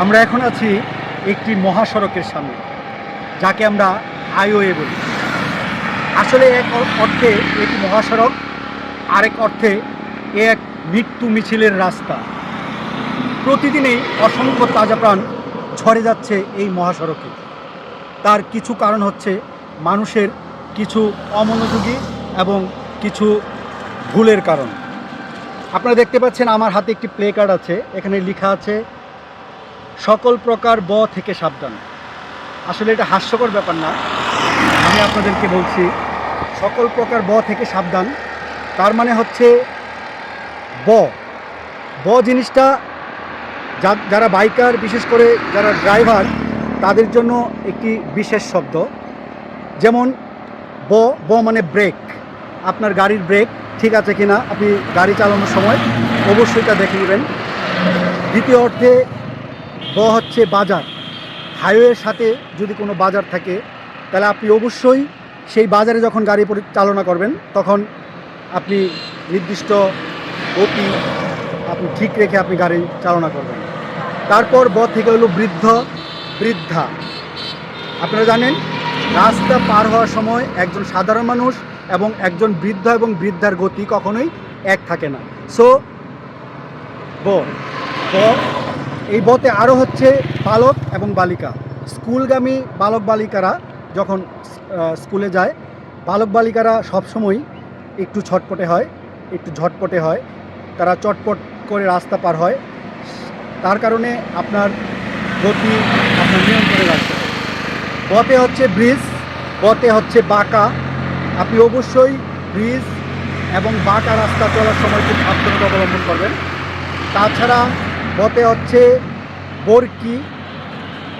আমরা এখন আছি একটি মহাসড়কের সামনে, যাকে আমরা হাইওয়ে বলি। আসলে এক অর্থে এটি মহাসড়ক, আরেক অর্থে এ এক মৃত্যু মিছিলের রাস্তা। প্রতিদিনই অসংখ্য তাজা প্রাণ ঝরে যাচ্ছে এই মহাসড়কে। তার কিছু কারণ হচ্ছে মানুষের কিছু অমনোযোগী এবং কিছু ভুলের কারণ। আপনারা দেখতে পাচ্ছেন আমার হাতে একটি প্লে কার্ড আছে, এখানে লেখা আছে সকল প্রকার ব থেকে সাবধান। আসলে এটা হাস্যকর ব্যাপার না। আমি আপনাদেরকে বলছি, সকল প্রকার ব থেকে সাবধান। তার মানে হচ্ছে ব। ব জিনিসটা যারা বাইকার, বিশেষ করে যারা ড্রাইভার, তাদের জন্য একটি বিশেষ শব্দ। যেমন ব ব মানে ব্রেক। আপনার গাড়ির ব্রেক ঠিক আছে কিনা, আপনি গাড়ি চালানোর সময় অবশ্যই তা দেখে নেবেন। দ্বিতীয় অর্থে ব হচ্ছে বাজার। হাইওয়ের সাথে যদি কোনো বাজার থাকে, তাহলে আপনি অবশ্যই সেই বাজারে যখন গাড়ি পরিচালনা করবেন, তখন আপনি নির্দিষ্ট গতি আপনি ঠিক রেখে আপনি গাড়ি চালনা করবেন। তারপর ব থেকে হলো বৃদ্ধ, বৃদ্ধা। আপনারা জানেন, রাস্তা পার হওয়ার সময় একজন সাধারণ মানুষ এবং একজন বৃদ্ধ এবং বৃদ্ধার গতি কখনোই এক থাকে না। সো ব। ব এই বতে আরও হচ্ছে বালক এবং বালিকা। স্কুলগামী বালক বালিকারা যখন স্কুলে যায়, বালক বালিকারা সবসময় একটু ছটপটে হয়, একটু ঝটপটে হয়। তারা চটপট করে রাস্তা পার হয়। তার কারণে আপনার গতি আপনার নিয়ন্ত্রণে রাখতে বতে হচ্ছে ব্রিজ, বতে হচ্ছে বাঁকা। আপনি অবশ্যই ব্রিজ এবং বাঁকা রাস্তা চলার সময় খুব সাবধানতা অবলম্বন করবেন। তাছাড়া বতে হচ্ছে বরকি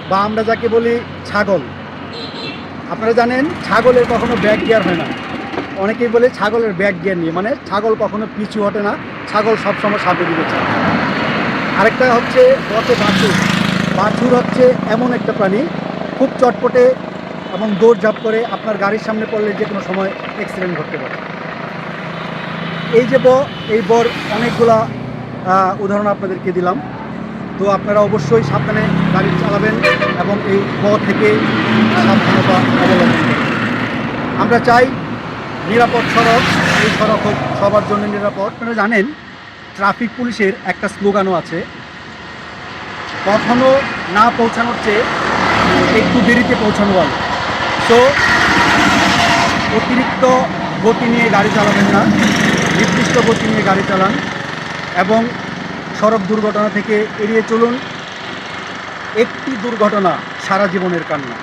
বা আমরা যাকে বলি ছাগল। আপনারা জানেন, ছাগলের কখনো ব্যাক গিয়ার হয় না। অনেকেই বলে ছাগলের ব্যাক গিয়ার নিয়ে মানে ছাগল কখনো পিছু হটে না, ছাগল সবসময় সামনে দিকে চায় আরেকটা হচ্ছে বতে বাছুর। বাছুর হচ্ছে এমন একটা প্রাণী, খুব চটপটে এবং দৌড়ঝাঁপ করে আপনার গাড়ির সামনে পড়লে যে কোনো সময় অ্যাক্সিডেন্ট ঘটতে পারে। এই যে ব, এই বর অনেকগুলা উদাহরণ আপনাদেরকে দিলাম। তো আপনারা অবশ্যই সাবধানে গাড়ি চালাবেন এবং এই ব থেকে সাবধানতা অবলম্বন আমরা চাই নিরাপদ সড়ক, এই সড়ক হোক, সবার জন্য নিরাপদ। আপনারা জানেন, ট্রাফিক পুলিশের একটা স্লোগানও আছে, কখনো না পৌঁছানোর চেয়ে একটু দেরিতে পৌঁছানো ভালো। সো অতিরিক্ত গতি নিয়ে গাড়ি চালাবেন না, নির্দিষ্ট গতি নিয়ে গাড়ি চালান। এবং সড়ক দুর্ঘটনা থেকে এড়িয়ে চলুন। একটি দুর্ঘটনা সারা জীবনের কান্না।